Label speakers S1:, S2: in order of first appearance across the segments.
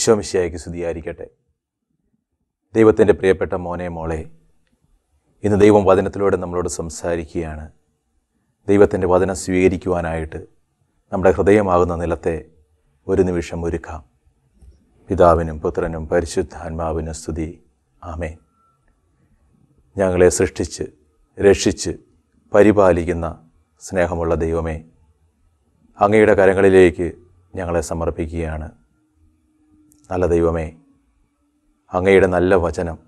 S1: ഈശോമിശിയായിക്ക് സ്തുതിയായിരിക്കട്ടെ. ദൈവത്തിന്റെ പ്രിയപ്പെട്ട മോനെ മോളെ ഇന്ന് ദൈവം വചനത്തിലൂടെ നമ്മളോട് സംസാരിക്കുകയാണ്. ദൈവത്തിന്റെ വചനം സ്വീകരിക്കുവാനായിട്ട് നമ്മുടെ ഹൃദയമാകുന്ന നിലത്തെ ഒരു നിമിഷം ഒരുക്കാം. പിതാവിനും പുത്രനും പരിശുദ്ധാത്മാവിനും സ്തുതി. ആമേ ഞങ്ങളെ സൃഷ്ടിച്ച് രക്ഷിച്ച് പരിപാലിക്കുന്ന സ്നേഹമുള്ള ദൈവമേ അങ്ങയുടെ കരങ്ങളിലേക്ക് ഞങ്ങളെ സമർപ്പിക്കുകയാണ്. നല്ല ദൈവമേ അങ്ങയുടെ നല്ല വചനം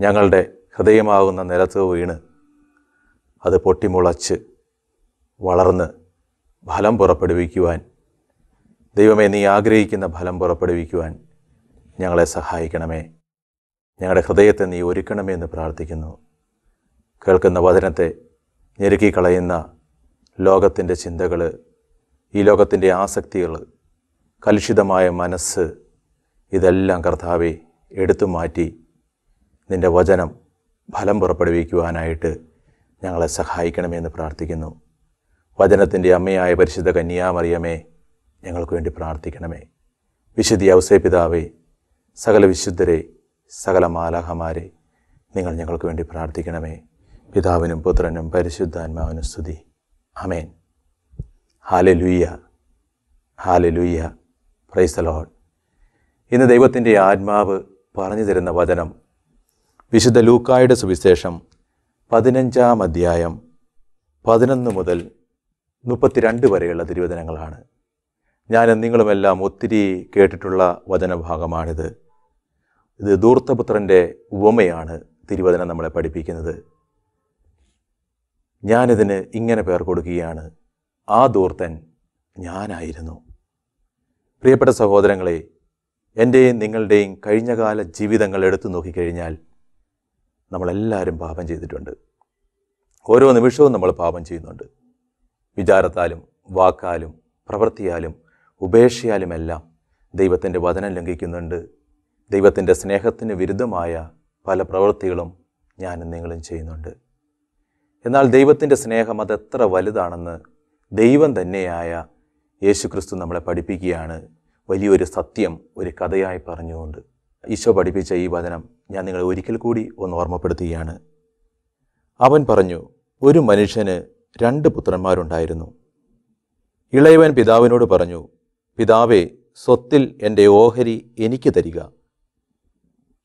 S1: ഞങ്ങളുടെ ഹൃദയമാകുന്ന നിലത്ത് വീണ് അത് പൊട്ടിമുളച്ച് വളർന്ന് ഫലം പുറപ്പെടുവിക്കുവാൻ ദൈവമേ നീ ആഗ്രഹിക്കുന്ന ഫലം പുറപ്പെടുവിക്കുവാൻ ഞങ്ങളെ സഹായിക്കണമേ. ഞങ്ങളുടെ ഹൃദയത്തെ നീ ഒരുക്കണമേ എന്ന് പ്രാർത്ഥിക്കുന്നു. കേൾക്കുന്ന വചനത്തെ ഞെരുക്കിക്കളയുന്ന ലോകത്തിന്റെ ചിന്തകൾ ഈ ലോകത്തിന്റെ ആസക്തികൾ കലുഷിതമായ മനസ്സ് ഇതെല്ലാം കർത്താവെ എടുത്തു മാറ്റി നിന്റെ വചനം ഫലം പുറപ്പെടുവിക്കുവാനായിട്ട് ഞങ്ങളെ സഹായിക്കണമെന്ന് പ്രാർത്ഥിക്കുന്നു. വചനത്തിന്റെ അമ്മയായ പരിശുദ്ധ കന്യാമറിയമേ ഞങ്ങൾക്ക് വേണ്ടി പ്രാർത്ഥിക്കണമേ. വിശുദ്ധി ഔസേ പിതാവേ സകല വിശുദ്ധരെ സകല മാലാഹമാരെ നിങ്ങൾ ഞങ്ങൾക്ക് വേണ്ടി പ്രാർത്ഥിക്കണമേ. പിതാവിനും പുത്രനും പരിശുദ്ധാത്മാവിനും സ്തുതി. Amen hallelujah hallelujah praise Lord ഇന്ന് ദൈവത്തിന്റെ ആത്മാവ് പറഞ്ഞു തരുന്ന വചനം വിശുദ്ധ ലൂക്കായുടെ സുവിശേഷം പതിനഞ്ചാം അധ്യായം പതിനൊന്ന് മുതൽ മുപ്പത്തിരണ്ട് വരെയുള്ള തിരുവചനങ്ങളാണ്. ഞാൻ നിങ്ങളുമെല്ലാം ഒത്തിരി കേട്ടിട്ടുള്ള വചനഭാഗമാണിത്. ഇത് ദൂർത്തപുത്രന്റെ ഉപമയാണ് തിരുവചനം നമ്മളെ പഠിപ്പിക്കുന്നത്. ഞാനിതിന് ഇങ്ങനെ പേർ കൊടുക്കുകയാണ്. ആ ദൂർത്തൻ ഞാനായിരുന്നു. പ്രിയപ്പെട്ട സഹോദരങ്ങളെ എന്റെയും നിങ്ങളുടെയും കഴിഞ്ഞകാല ജീവിതങ്ങൾ എടുത്തു നോക്കിക്കഴിഞ്ഞാൽ നമ്മളെല്ലാവരും പാപം ചെയ്തിട്ടുണ്ട്. ഓരോ നിമിഷവും നമ്മൾ പാപം ചെയ്യുന്നുണ്ട്. വിചാരത്താലും വാക്കാലും പ്രവൃത്തിയാലും ഉപേക്ഷയാലുമെല്ലാം ദൈവത്തിന്റെ വചനം ലംഘിക്കുന്നുണ്ട്. ദൈവത്തിന്റെ സ്നേഹത്തിന് വിരുദ്ധമായ പല പ്രവൃത്തികളും ഞാനും നിങ്ങളും ചെയ്യുന്നുണ്ട്. എന്നാൽ ദൈവത്തിന്റെ സ്നേഹം അതെത്ര വലുതാണെന്ന് ദൈവം തന്നെയായ യേശുക്രിസ്തു നമ്മളെ പഠിപ്പിക്കുകയാണ്. വലിയൊരു സത്യം ഒരു കഥയായി പറഞ്ഞുകൊണ്ട്. ഈശോ പഠിപ്പിച്ച ഈ വചനം ഞാൻ നിങ്ങളെ ഒരിക്കൽ കൂടി ഒന്ന് ഓർമ്മപ്പെടുത്തുകയാണ്. അവൻ പറഞ്ഞു ഒരു മനുഷ്യന് രണ്ട് പുത്രന്മാരുണ്ടായിരുന്നു. ഇളയവൻ പിതാവിനോട് പറഞ്ഞു പിതാവേ സ്വത്തിൽ എന്റെ ഓഹരി എനിക്ക് തരിക.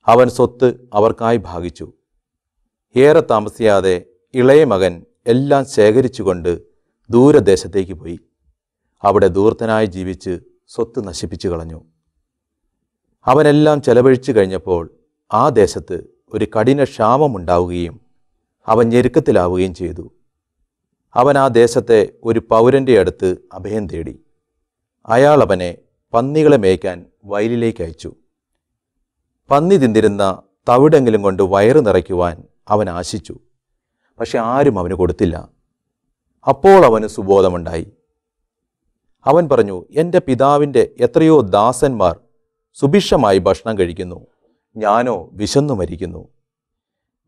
S1: അവൻ സ്വത്ത് അവർക്കായി ഭാഗിച്ചു. ഏറെ താമസിയാതെ ഇളയ മകൻ എല്ലാം ശേഖരിച്ചുകൊണ്ട് ദൂരദേശത്തേക്ക് പോയി. അവിടെ ദൂർത്തനായി ജീവിച്ച് സ്വത്ത് നശിപ്പിച്ചു കളഞ്ഞു. അവനെല്ലാം ചെലവഴിച്ചു കഴിഞ്ഞപ്പോൾ ആ ദേശത്ത് ഒരു കഠിന ക്ഷാമമുണ്ടാവുകയും അവൻ ഞെരുക്കത്തിലാവുകയും ചെയ്തു. അവൻ ആ ദേശത്തെ ഒരു പൗരന്റെ അടുത്ത് അഭയം തേടി. അയാൾ അവനെ പന്നികളെ മേയ്ക്കാൻ വയലിലേക്ക് അയച്ചു. പന്നി തിന്തിരുന്ന തവിടെങ്കിലും കൊണ്ട് വയറ് നിറയ്ക്കുവാൻ അവൻ ആശിച്ചു. പക്ഷെ ആരും അവന് കൊടുത്തില്ല. അപ്പോൾ അവന് സുബോധമുണ്ടായി. അവൻ പറഞ്ഞു എന്റെ പിതാവിന്റെ എത്രയോ ദാസന്മാർ സുഭിക്ഷമായി ഭക്ഷണം കഴിക്കുന്നു. ഞാനോ വിശന്നു മരിക്കുന്നു.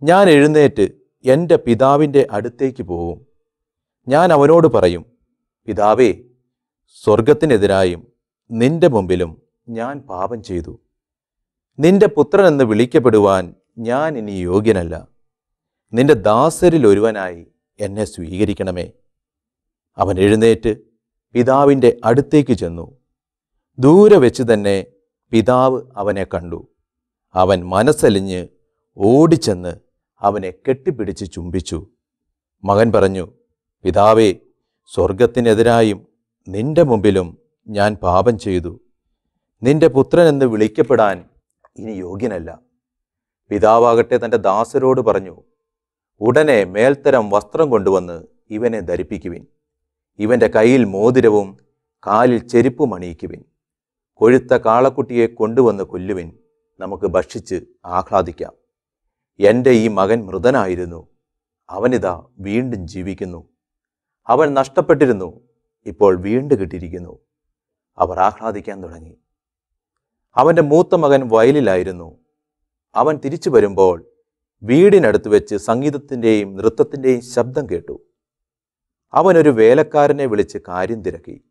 S1: ഞാൻ എഴുന്നേറ്റ് എന്റെ പിതാവിന്റെ അടുത്തേക്ക് പോവും. ഞാൻ അവനോട് പറയും പിതാവേ സ്വർഗത്തിനെതിരായും നിന്റെ മുമ്പിലും ഞാൻ പാപം ചെയ്തു. നിന്റെ പുത്രൻ എന്ന് വിളിക്കപ്പെടുവാൻ ഞാൻ ഇനി യോഗ്യനല്ല. നിന്റെ ദാസരിൽ ഒരുവനായി എന്നെ സ്വീകരിക്കണമേ. അവൻ എഴുന്നേറ്റ് പിതാവിന്റെ അടുത്തേക്ക് ചെന്നു. ദൂരെ വെച്ച് തന്നെ പിതാവ് അവനെ കണ്ടു. അവൻ മനസ്സലിഞ്ഞ് ഓടിച്ചെന്ന് അവനെ കെട്ടിപ്പിടിച്ച് ചുംബിച്ചു. മകൻ പറഞ്ഞു പിതാവേ സ്വർഗത്തിനെതിരായും നിന്റെ മുമ്പിലും ഞാൻ പാപം ചെയ്തു. നിന്റെ പുത്രൻ എന്ന് വിളിക്കപ്പെടാൻ ഇനി യോഗ്യനല്ല. പിതാവാകട്ടെ തന്റെ ദാസരോട് പറഞ്ഞു ഉടനെ മേൽത്തരം വസ്ത്രം കൊണ്ടുവന്ന് ഇവനെ ധരിപ്പിക്കുവിൻ. ഇവന്റെ കയ്യിൽ മോതിരവും കാലിൽ ചെരുപ്പും അണിയിക്കുവിൻ. കൊഴുത്ത കാളക്കുട്ടിയെ കൊണ്ടുവന്ന് കൊല്ലുവിൻ. നമുക്ക് ഭക്ഷിച്ച് ആഹ്ലാദിക്കാം. എന്റെ ഈ മകൻ മൃതനായിരുന്നു. അവനിതാ വീണ്ടും ജീവിക്കുന്നു. അവൻ നഷ്ടപ്പെട്ടിരുന്നു. ഇപ്പോൾ വീണ്ടും കിട്ടിയിരിക്കുന്നു അവർ ആഹ്ലാദിക്കാൻ തുടങ്ങി. അവന്റെ മൂത്ത മകൻ വയലിലായിരുന്നു. അവൻ തിരിച്ചു വരുമ്പോൾ വീടിനടുത്ത് വെച്ച് സംഗീതത്തിന്റെയും നൃത്തത്തിന്റെയും ശബ്ദം കേട്ടു. അവനൊരു വേലക്കാരനെ വിളിച്ച് കാര്യം തിരക്കി.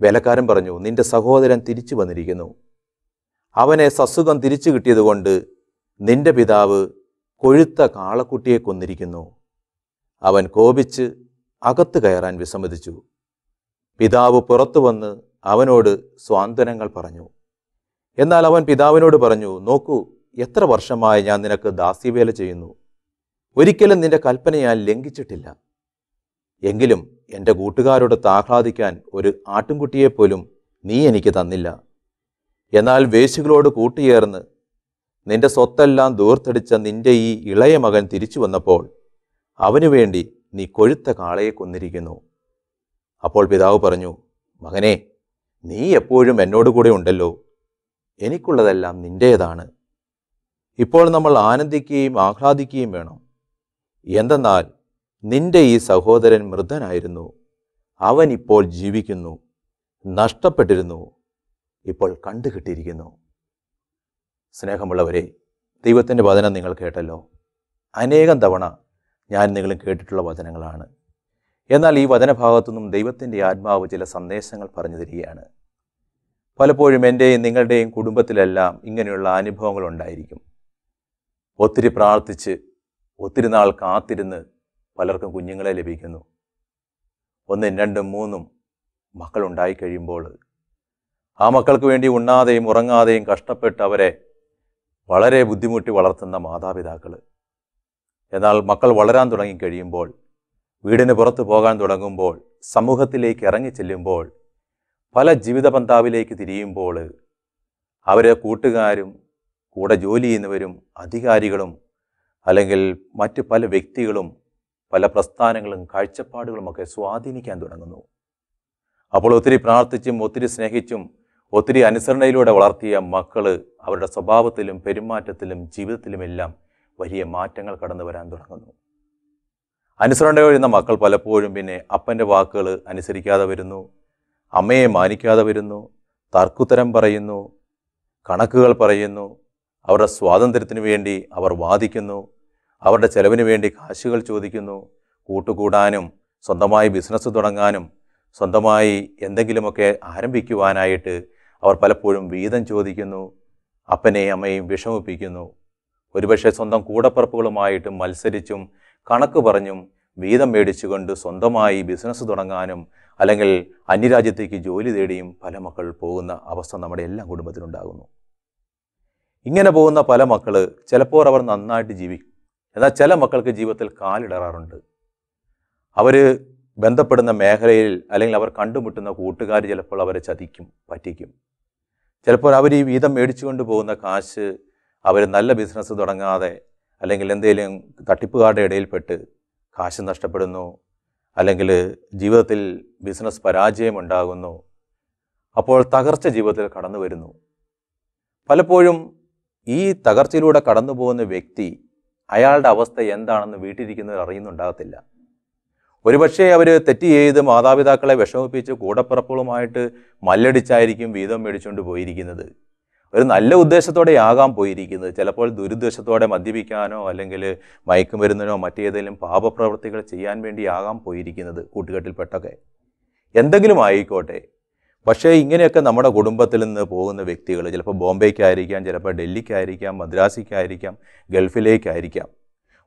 S1: വേലക്കാരൻ പറഞ്ഞു നിന്റെ സഹോദരൻ തിരിച്ചു വന്നിരിക്കുന്നു. അവനെ സസുഖം തിരിച്ചു കിട്ടിയതുകൊണ്ട് നിന്റെ പിതാവ് കൊഴുത്ത കാളക്കുട്ടിയെ കൊന്നിരിക്കുന്നു. അവൻ കോപിച്ച് അകത്ത് കയറാൻ വിസമ്മതിച്ചു. പിതാവ് പുറത്തു വന്ന് അവനോട് സ്വാന്തനങ്ങൾ പറഞ്ഞു. എന്നാൽ അവൻ പിതാവിനോട് പറഞ്ഞു നോക്കൂ എത്ര വർഷമായി ഞാൻ നിനക്ക് ദാസ്യവേല ചെയ്യുന്നു. ഒരിക്കലും നിന്റെ കൽപ്പന ഞാൻ ലംഘിച്ചിട്ടില്ല. എങ്കിലും എന്റെ കൂട്ടുകാരോട് ആഹ്ലാദിക്കാൻ ഒരു ആട്ടിൻകുട്ടിയെപ്പോലും നീ എനിക്ക് തന്നില്ല. എന്നാൽ വേശികളോട് കൂട്ടുചേർന്ന് നിന്റെ സ്വത്തെല്ലാം ദൂർത്തടിച്ച നിന്റെ ഈ ഇളയ മകൻ തിരിച്ചു വന്നപ്പോൾ അവനു വേണ്ടി നീ കൊഴുത്ത കാളയെ കൊന്നിരിക്കുന്നു. അപ്പോൾ പിതാവ് പറഞ്ഞു മകനെ നീ എപ്പോഴും എന്നോട് കൂടെ ഉണ്ടല്ലോ. എനിക്കുള്ളതെല്ലാം നിന്റേതാണ്. ഇപ്പോൾ നമ്മൾ ആനന്ദിക്കുകയും ആഹ്ലാദിക്കുകയും വേണം. എന്തെന്നാൽ നിന്റെ ഈ സഹോദരൻ മൃതനായിരുന്നു. അവൻ ഇപ്പോൾ ജീവിക്കുന്നു നഷ്ടപ്പെട്ടിരുന്നു ഇപ്പോൾ കണ്ടുകിട്ടിയിരിക്കുന്നു. സ്നേഹമുള്ളവരെ ദൈവത്തിന്റെ വചനം നിങ്ങൾ കേട്ടല്ലോ. അനേകം തവണ ഞാൻ നിങ്ങളും കേട്ടിട്ടുള്ള വചനങ്ങളാണ്. എന്നാൽ ഈ വചനഭാഗത്തു നിന്നും ദൈവത്തിന്റെ ആത്മാവ് ചില സന്ദേശങ്ങൾ പറഞ്ഞു തരികയാണ്. പലപ്പോഴും എന്റെയും നിങ്ങളുടെയും കുടുംബത്തിലെല്ലാം ഇങ്ങനെയുള്ള അനുഭവങ്ങൾ ഉണ്ടായിരിക്കും. ഒത്തിരി പ്രാർത്ഥിച്ച് ഒത്തിരി നാൾ കാത്തിരുന്ന് പലർക്കും കുഞ്ഞുങ്ങളെ ലഭിക്കുന്നു. ഒന്നും രണ്ടും മൂന്നും മക്കളുണ്ടായി കഴിയുമ്പോൾ ആ മക്കൾക്ക് വേണ്ടി ഉണ്ണാതെയും ഉറങ്ങാതെയും കഷ്ടപ്പെട്ട് അവരെ വളരെ ബുദ്ധിമുട്ടി വളർത്തുന്ന മാതാപിതാക്കൾ. എന്നാൽ മക്കൾ വളരാൻ തുടങ്ങിക്കഴിയുമ്പോൾ വീടിന് പുറത്ത് പോകാൻ തുടങ്ങുമ്പോൾ സമൂഹത്തിലേക്ക് ഇറങ്ങി ചെല്ലുമ്പോൾ പല ജീവിത പന്താവിലേക്ക് തിരിയുമ്പോൾ അവരെ കൂട്ടുകാരും കൂടെ ജോലി ചെയ്യുന്നവരും അധികാരികളും അല്ലെങ്കിൽ മറ്റ് പല വ്യക്തികളും പല പ്രസ്ഥാനങ്ങളും കാഴ്ചപ്പാടുകളുമൊക്കെ സ്വാധീനിക്കാൻ തുടങ്ങുന്നു. അപ്പോൾ ഒത്തിരി പ്രാർത്ഥിച്ചും ഒത്തിരി സ്നേഹിച്ചും ഒത്തിരി അനുസരണയിലൂടെ വളർത്തിയ മക്കൾ അവരുടെ സ്വഭാവത്തിലും പെരുമാറ്റത്തിലും ജീവിതത്തിലുമെല്ലാം വലിയ മാറ്റങ്ങൾ കടന്നു വരാൻ തുടങ്ങുന്നു. അനുസരണ വരുന്ന മക്കൾ പലപ്പോഴും പിന്നെ അപ്പന്റെ വാക്കുകൾ അനുസരിക്കാതെ വരുന്നു അമ്മയെ മാനിക്കാതെ വരുന്നു തർക്കുത്തരം പറയുന്നു കണക്കുകൾ പറയുന്നു അവരുടെ സ്വാതന്ത്ര്യത്തിന് വേണ്ടി അവർ വാദിക്കുന്നു അവരുടെ ചെലവിന് വേണ്ടി കാശുകൾ ചോദിക്കുന്നു കൂട്ടുകൂടാനും സ്വന്തമായി ബിസിനസ് തുടങ്ങാനും സ്വന്തമായി എന്തെങ്കിലുമൊക്കെ ആരംഭിക്കുവാനായിട്ട് അവർ പലപ്പോഴും വീതം ചോദിക്കുന്നു അപ്പനെയും അമ്മയും വിഷമിപ്പിക്കുന്നു. ഒരുപക്ഷെ സ്വന്തം കൂടപ്പറപ്പുകളുമായിട്ട് മത്സരിച്ചും കണക്ക് പറഞ്ഞും വീതം മേടിച്ചുകൊണ്ട് സ്വന്തമായി ബിസിനസ് തുടങ്ങാനും അല്ലെങ്കിൽ അന്യരാജ്യത്തേക്ക് ജോലി തേടിയും പല മക്കൾ പോകുന്ന അവസ്ഥ നമ്മുടെ എല്ലാ കുടുംബത്തിലുണ്ടാകുന്നു. ഇങ്ങനെ പോകുന്ന പല മക്കൾ ചിലപ്പോൾ അവർ നന്നായിട്ട് ജീവിക്കും. എന്നാൽ ചില മക്കൾക്ക് ജീവിതത്തിൽ കാലിടറാറുണ്ട്. അവർ ബന്ധപ്പെടുന്ന മേഖലയിൽ അല്ലെങ്കിൽ അവർ കണ്ടുമുട്ടുന്ന കൂട്ടുകാർ ചിലപ്പോൾ അവരെ ചതിക്കും പറ്റിക്കും. ചിലപ്പോൾ അവർ ഈ വീതം മേടിച്ചു കൊണ്ടുപോകുന്ന കാശ് അവർ നല്ല ബിസിനസ് തുടങ്ങാതെ അല്ലെങ്കിൽ എന്തെങ്കിലും തട്ടിപ്പുകാരുടെ ഇടയിൽപ്പെട്ട് കാശ് നഷ്ടപ്പെടുന്നു അല്ലെങ്കിൽ ജീവിതത്തിൽ ബിസിനസ് പരാജയമുണ്ടാകുന്നു. അപ്പോൾ തകർച്ച ജീവിതത്തിൽ കടന്നു വരുന്നു പലപ്പോഴും ഈ തകർച്ചയിലൂടെ കടന്നു പോകുന്ന വ്യക്തി അയാളുടെ അവസ്ഥ എന്താണെന്ന് വീട്ടിലിരിക്കുന്നവർ അറിയുന്നുണ്ടാകത്തില്ല. ഒരുപക്ഷെ അവർ തെറ്റ് ചെയ്ത് മാതാപിതാക്കളെ വിഷമിപ്പിച്ച് കൂടപ്പിറപ്പുകളുമായിട്ട് മല്ലടിച്ചായിരിക്കും വീതം മേടിച്ചുകൊണ്ട് പോയിരിക്കുന്നത്. ഒരു നല്ല ഉദ്ദേശത്തോടെയാകാം പോയിരിക്കുന്നത്. ചിലപ്പോൾ ദുരുദ്ദേശത്തോടെ മദ്യപിക്കാനോ അല്ലെങ്കിൽ മയക്കുമരുന്നിനോ മറ്റേതെങ്കിലും പാപപ്രവൃത്തികൾ ചെയ്യാൻ വേണ്ടിയാകാം പോയിരിക്കുന്നത് കൂട്ടുകെട്ടിൽപ്പെട്ടൊക്കെ. എന്തെങ്കിലും ആയിക്കോട്ടെ. പക്ഷേ ഇങ്ങനെയൊക്കെ നമ്മുടെ കുടുംബത്തിൽ നിന്ന് പോകുന്ന വ്യക്തികൾ ചിലപ്പോൾ ബോംബെക്കായിരിക്കാം ചിലപ്പോൾ ഡൽഹിക്കായിരിക്കാം മദ്രാസിക്കായിരിക്കാം ഗൾഫിലേക്കായിരിക്കാം.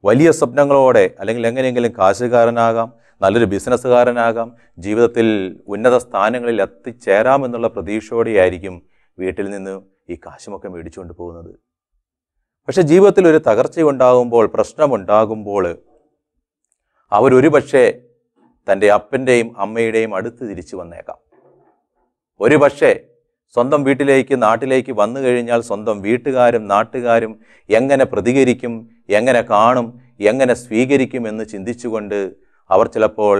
S1: വലിയ സ്വപ്നങ്ങളോടെ അല്ലെങ്കിൽ എങ്ങനെയെങ്കിലും കാശുകാരനാകാം നല്ലൊരു ബിസിനസ്സുകാരനാകാം ജീവിതത്തിൽ ഉന്നത സ്ഥാനങ്ങളിൽ എത്തിച്ചേരാമെന്നുള്ള പ്രതീക്ഷയോടെയായിരിക്കും വീട്ടിൽ നിന്ന് ഈ കാശുമൊക്കെ മേടിച്ചുകൊണ്ട് പോകുന്നത്. പക്ഷെ ജീവിതത്തിൽ ഒരു തകർച്ചയുണ്ടാകുമ്പോൾ പ്രശ്നമുണ്ടാകുമ്പോൾ അവരൊരു പക്ഷേ തന്റെ അപ്പന്റെയും അമ്മയുടെയും അടുത്ത് തിരിച്ചു വന്നേക്കാം. ഒരു പക്ഷേ സ്വന്തം വീട്ടിലേക്ക് നാട്ടിലേക്ക് വന്നു കഴിഞ്ഞാൽ സ്വന്തം വീട്ടുകാരും നാട്ടുകാരും എങ്ങനെ പ്രതികരിക്കും എങ്ങനെ കാണും എങ്ങനെ സ്വീകരിക്കും എന്ന് ചിന്തിച്ചുകൊണ്ട് അവർ ചിലപ്പോൾ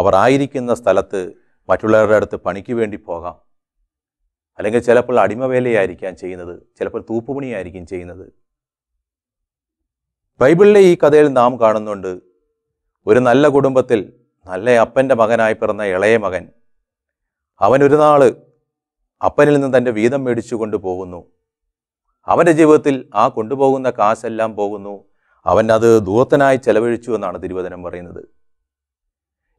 S1: അവർ ആയിരിക്കുന്ന സ്ഥലത്ത് മറ്റുള്ളവരുടെ അടുത്ത് പണിക്ക് വേണ്ടി പോകാം. അല്ലെങ്കിൽ ചിലപ്പോൾ അടിമവേലയായിരിക്കാം ചെയ്യുന്നത് ചിലപ്പോൾ തൂപ്പുപണിയായിരിക്കും ചെയ്യുന്നത്. ബൈബിളിലെ ഈ കഥയിൽ നാം കാണുന്നുണ്ട് ഒരു നല്ല കുടുംബത്തിൽ നല്ല അപ്പന്റെ മകനായി പിറന്ന ഇളയ മകൻ അവൻ ഒരു നാൾ അപ്പനിൽ നിന്ന് തന്റെ വീതം മേടിച്ചു കൊണ്ടുപോകുന്നു അവന്റെ ജീവിതത്തിൽ ആ കൊണ്ടുപോകുന്ന കാശെല്ലാം പോകുന്നു. അവൻ അത് ദൂർത്തനായി ചെലവഴിച്ചു എന്നാണ് തിരുവചനം പറയുന്നത്.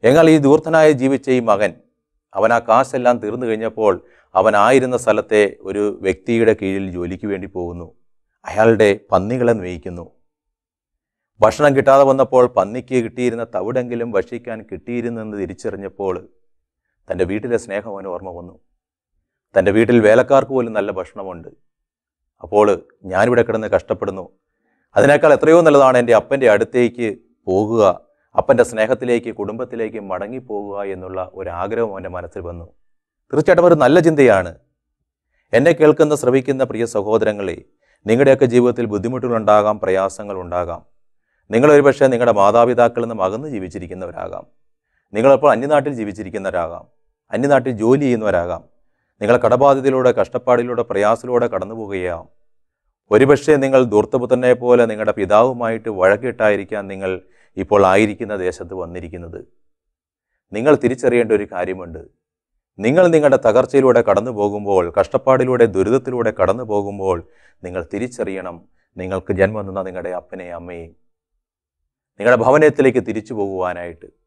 S1: എന്നാൽ ഈ ദൂർത്തനായി ജീവിച്ച ഈ മകൻ അവൻ ആ കാശെല്ലാം തീർന്നു കഴിഞ്ഞപ്പോൾ അവൻ ആയിരുന്ന സ്ഥലത്തെ ഒരു വ്യക്തിയുടെ കീഴിൽ ജോലിക്ക് വേണ്ടി പോകുന്നു. അയാളുടെ പന്നികളെ നയിക്കുന്നു ഭക്ഷണം കിട്ടാതെ വന്നപ്പോൾ പന്നിക്ക് കിട്ടിയിരുന്ന തവിടെങ്കിലും ഭക്ഷിക്കാൻ കിട്ടിയിരുന്നെന്ന് തിരിച്ചറിഞ്ഞപ്പോൾ തന്റെ വീട്ടിലെ സ്നേഹം അവന് ഓർമ്മ വന്നു. തന്റെ വീട്ടിൽ വേലക്കാർക്ക് പോലും നല്ല ഭക്ഷണമുണ്ട്. അപ്പോൾ ഞാനിവിടെ കിടന്ന് കഷ്ടപ്പെടുന്നു. അതിനേക്കാൾ എത്രയോ നല്ലതാണ് എന്റെ അപ്പന്റെ അടുത്തേക്ക് പോകുക അപ്പന്റെ സ്നേഹത്തിലേക്ക് കുടുംബത്തിലേക്ക് മടങ്ങിപ്പോകുക എന്നുള്ള ഒരാഗ്രഹം അവന്റെ മനസ്സിൽ വന്നു. തീർച്ചയായിട്ടും ഒരു നല്ല ചിന്തയാണ്. എന്നെ കേൾക്കുന്ന ശ്രവിക്കുന്ന പ്രിയ സഹോദരങ്ങളെ നിങ്ങളുടെയൊക്കെ ജീവിതത്തിൽ ബുദ്ധിമുട്ടുകളുണ്ടാകാം പ്രയാസങ്ങളുണ്ടാകാം. നിങ്ങളൊരു പക്ഷേ നിങ്ങളുടെ മാതാപിതാക്കളിൽ നിന്നും അകന്ന് ജീവിച്ചിരിക്കുന്നവരാകാം. നിങ്ങളിപ്പോൾ അന്യനാട്ടിൽ ജീവിച്ചിരിക്കുന്നവരാകാം. അന്യനാട്ടിൽ ജോലി ചെയ്യുന്നവരാകാം. നിങ്ങൾ കടബാധ്യതയിലൂടെ കഷ്ടപ്പാടിലൂടെ പ്രയാസത്തിലൂടെ കടന്നു പോകുകയാം. ഒരുപക്ഷെ നിങ്ങൾ ദൂർത്തപുത്രനെ പോലെ നിങ്ങളുടെ പിതാവുമായിട്ട് വഴക്കിട്ടായിരിക്കാം നിങ്ങൾ ഇപ്പോൾ ആയിരിക്കുന്ന ദേശത്ത് വന്നിരിക്കുന്നത്. നിങ്ങൾ തിരിച്ചറിയേണ്ട ഒരു കാര്യമുണ്ട്. നിങ്ങൾ നിങ്ങളുടെ തകർച്ചയിലൂടെ കടന്നു പോകുമ്പോൾ കഷ്ടപ്പാടിലൂടെ ദുരിതത്തിലൂടെ കടന്നു പോകുമ്പോൾ നിങ്ങൾ തിരിച്ചറിയണം നിങ്ങൾക്ക് ജന്മം തന്ന നിങ്ങളുടെ അപ്പനെയും അമ്മയെയും നിങ്ങളുടെ ഭവനത്തിലേക്ക് തിരിച്ചു പോകുവാനായിട്ട്.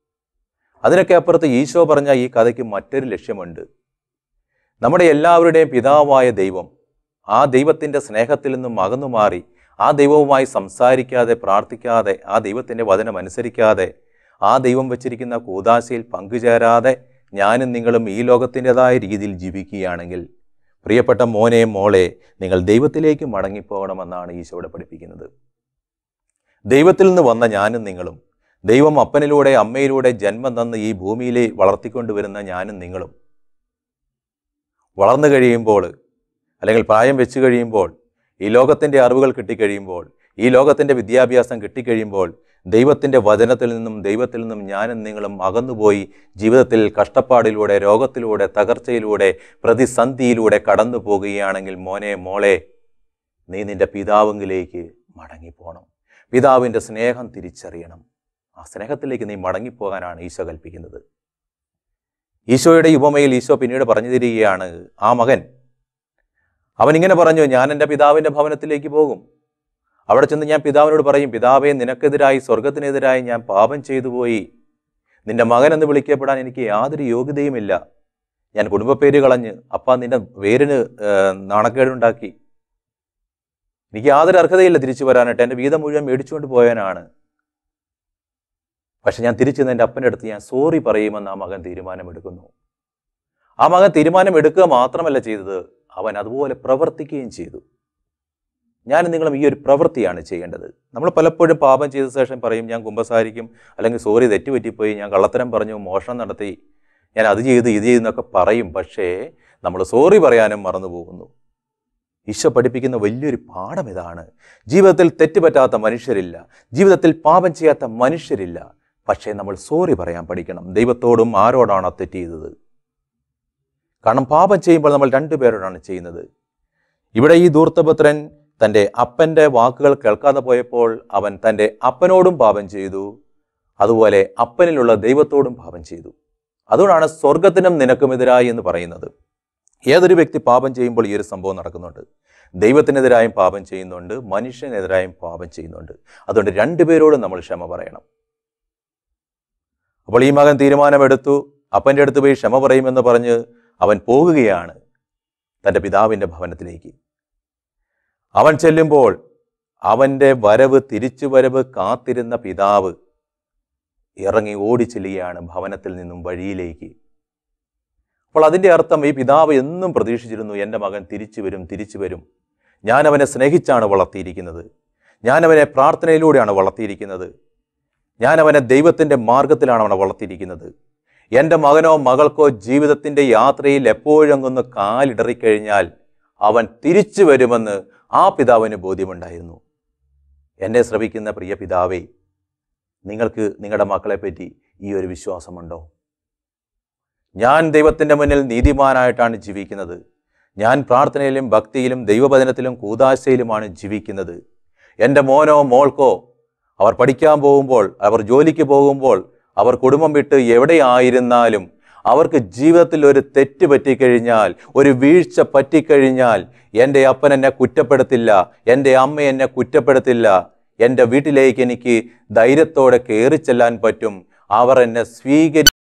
S1: അതിനൊക്കെ അപ്പുറത്ത് ഈശോ പറഞ്ഞ ഈ കഥയ്ക്ക് മറ്റൊരു ലക്ഷ്യമുണ്ട്. നമ്മുടെ എല്ലാവരുടെയും പിതാവായ ദൈവം ആ ദൈവത്തിന്റെ സ്നേഹത്തിൽ നിന്നും അകന്നു മാറി ആ ദൈവവുമായി സംസാരിക്കാതെ പ്രാർത്ഥിക്കാതെ ആ ദൈവത്തിന്റെ വചനം അനുസരിക്കാതെ ആ ദൈവം വച്ചിരിക്കുന്ന കൂതാശയിൽ പങ്കുചേരാതെ ഞാനും നിങ്ങളും ഈ ലോകത്തിന്റെതായ രീതിയിൽ ജീവിക്കുകയാണെങ്കിൽ പ്രിയപ്പെട്ട മോനെ മോളെ നിങ്ങൾ ദൈവത്തിലേക്ക് മടങ്ങിപ്പോകണമെന്നാണ് ഈശോയുടെ പഠിപ്പിക്കുന്നത്. ദൈവത്തിൽ നിന്ന് വന്ന ഞാനും നിങ്ങളും ദൈവം അപ്പനിലൂടെ അമ്മയിലൂടെ ജന്മം തന്ന് ഈ ഭൂമിയിലെ വളർത്തിക്കൊണ്ടുവരുന്ന ഞാനും നിങ്ങളും. വളർന്നു കഴിയുമ്പോൾ അല്ലെങ്കിൽ പ്രായം വെച്ച് കഴിയുമ്പോൾ ഈ ലോകത്തിന്റെ അറിവുകൾ കിട്ടിക്കഴിയുമ്പോൾ ഈ ലോകത്തിന്റെ വിദ്യാഭ്യാസം കിട്ടിക്കഴിയുമ്പോൾ ദൈവത്തിന്റെ വചനത്തിൽ നിന്നും ദൈവത്തിൽ നിന്നും ഞാനും നിങ്ങളും അകന്നുപോയി ജീവിതത്തിൽ കഷ്ടപ്പാടിലൂടെ രോഗത്തിലൂടെ തകർച്ചയിലൂടെ പ്രതിസന്ധിയിലൂടെ കടന്നു പോകുകയാണെങ്കിൽ മോനെ മോളെ നീ നിന്റെ പിതാവിലേക്ക് മടങ്ങിപ്പോണം. പിതാവിന്റെ സ്നേഹം തിരിച്ചറിയണം. ആ സ്നേഹത്തിലേക്ക് നീ മടങ്ങിപ്പോകാനാണ് ഈശോ കൽപ്പിക്കുന്നത്. ഈശോയുടെ ഉപമയിൽ ഈശോ പിന്നീട് പറഞ്ഞു തരികയാണ് ആ മകൻ അവൻ ഇങ്ങനെ പറഞ്ഞു ഞാൻ എന്റെ പിതാവിന്റെ ഭവനത്തിലേക്ക് പോകും. അവിടെ ചെന്ന് ഞാൻ പിതാവിനോട് പറയും പിതാവേ നിനക്കെതിരായി സ്വർഗത്തിനെതിരായി ഞാൻ പാപം ചെയ്തു പോയി. നിന്റെ മകൻ എന്ന് വിളിക്കപ്പെടാൻ എനിക്ക് യാതൊരു യോഗ്യതയുമില്ല ഞാൻ കുടുംബപ്പേര് കളഞ്ഞ് അപ്പ നിന്റെ വേരിന് നാണക്കേടുണ്ടാക്കി. എനിക്ക് യാതൊരു അർഹതയില്ല തിരിച്ചു വരാനായിട്ട്. എന്റെ വീതം മുഴുവൻ മേടിച്ചുകൊണ്ട് പോയാനാണ് പക്ഷെ ഞാൻ തിരിച്ചു എന്റെ അപ്പന്റെ അടുത്ത് ഞാൻ സോറി പറയുമെന്ന് ആ മകൻ തീരുമാനമെടുക്കുന്നു. ആ മകൻ തീരുമാനമെടുക്കുക മാത്രമല്ല ചെയ്തത് അവൻ അതുപോലെ പ്രവർത്തിക്കുകയും ചെയ്തു. ഞാൻ നിങ്ങളും ഈ ഒരു പ്രവൃത്തിയാണ് ചെയ്യേണ്ടത്. നമ്മൾ പലപ്പോഴും പാപം ചെയ്ത ശേഷം പറയും ഞാൻ കുമ്പസാരിക്കും അല്ലെങ്കിൽ സോറി തെറ്റുപറ്റിപ്പോയി ഞാൻ കള്ളത്തരം പറഞ്ഞു മോഷണം നടത്തി ഞാൻ അത് ചെയ്തു ഇത് ചെയ്തു എന്നൊക്കെ പറയും. പക്ഷേ നമ്മൾ സോറി പറയാനും മറന്നു പോകുന്നു. ഈശോ പഠിപ്പിക്കുന്ന വലിയൊരു പാഠം ഇതാണ്. ജീവിതത്തിൽ തെറ്റുപറ്റാത്ത മനുഷ്യരില്ല. ജീവിതത്തിൽ പാപം ചെയ്യാത്ത മനുഷ്യരില്ല. പക്ഷേ നമ്മൾ സോറി പറയാൻ പഠിക്കണം. ദൈവത്തോടും ആരോടാണ് തെറ്റ് ചെയ്തത്? കാരണം പാപം ചെയ്യുമ്പോൾ നമ്മൾ രണ്ടുപേരോടാണ് ചെയ്യുന്നത്. ഇവിടെ ഈ ദൂർത്തപുത്രൻ തന്റെ അപ്പന്റെ വാക്കുകൾ കേൾക്കാതെ പോയപ്പോൾ അവൻ തന്റെ അപ്പനോടും പാപം ചെയ്തു. അതുപോലെ അപ്പനിലുള്ള ദൈവത്തോടും പാപം ചെയ്തു. അതുകൊണ്ടാണ് സ്വർഗത്തിനും നിനക്കുമെതിരായി എന്ന് പറയുന്നത്. ഏതൊരു വ്യക്തി പാപം ചെയ്യുമ്പോൾ ഈ ഒരു സംഭവം നടക്കുന്നുണ്ട്. ദൈവത്തിനെതിരായും പാപം ചെയ്യുന്നുണ്ട്. മനുഷ്യനെതിരായും പാപം ചെയ്യുന്നുണ്ട്. അതുകൊണ്ട് രണ്ടുപേരോടും നമ്മൾ ക്ഷമ പറയണം. അപ്പോൾ ഈ മകൻ തീരുമാനമെടുത്തു. അപ്പന്റെ അടുത്ത് പോയി ക്ഷമ പറയുമെന്ന് പറഞ്ഞ് അവൻ പോകുകയാണ് തന്റെ പിതാവിന്റെ ഭവനത്തിലേക്ക്. അവൻ ചെല്ലുമ്പോൾ അവന്റെ വരവ് തിരിച്ചു വരവ് കാത്തിരുന്ന പിതാവ് ഇറങ്ങി ഓടിച്ചെല്ലുകയാണ് ഭവനത്തിൽ നിന്നും വഴിയിലേക്ക്. അപ്പോൾ അതിന്റെ അർത്ഥം ഈ പിതാവ് എന്നും പ്രതീക്ഷിച്ചിരുന്നു എന്റെ മകൻ തിരിച്ചു വരും തിരിച്ചു വരും. ഞാൻ അവനെ സ്നേഹിച്ചാണ് വളർത്തിയിരിക്കുന്നത്. ഞാൻ അവനെ പ്രാർത്ഥനയിലൂടെയാണ് വളർത്തിയിരിക്കുന്നത്. ഞാൻ അവനെ ദൈവത്തിന്റെ മാർഗത്തിലാണ് അവനെ വളർത്തിയിരിക്കുന്നത്. എന്റെ മകനോ മകൾക്കോ ജീവിതത്തിന്റെ യാത്രയിൽ എപ്പോഴെങ്ങൊന്ന് കാലിടറിക്കഴിഞ്ഞാൽ അവൻ തിരിച്ചു വരുമെന്ന് ആ പിതാവിന് ബോധ്യമുണ്ടായിരുന്നു. എന്നെ ശ്രവിക്കുന്ന പ്രിയ പിതാവേ നിങ്ങൾക്ക് നിങ്ങളുടെ മക്കളെപ്പറ്റി ഈ ഒരു വിശ്വാസമുണ്ടോ? ഞാൻ ദൈവത്തിന്റെ മുന്നിൽ നീതിമാനായിട്ടാണ് ജീവിക്കുന്നത്. ഞാൻ പ്രാർത്ഥനയിലും ഭക്തിയിലും ദൈവവചനത്തിലും കൂതാശയിലുമാണ് ജീവിക്കുന്നത്. എന്റെ മോനോ മോൾക്കോ അവർ പഠിക്കാൻ പോകുമ്പോൾ അവർ ജോലിക്ക് പോകുമ്പോൾ അവർ കുടുംബം വിട്ട് എവിടെയായിരുന്നാലും അവർക്ക് ജീവിതത്തിൽ ഒരു തെറ്റ് പറ്റിക്കഴിഞ്ഞാൽ ഒരു വീഴ്ച പറ്റിക്കഴിഞ്ഞാൽ എന്റെ അപ്പൻ എന്നെ കുറ്റപ്പെടുത്തില്ല എന്റെ അമ്മ എന്നെ കുറ്റപ്പെടുത്തില്ല എന്റെ വീട്ടിലേക്ക് എനിക്ക് ധൈര്യത്തോടെ കയറി ചെല്ലാൻ പറ്റും. അവർ എന്നെ സ്വീകരി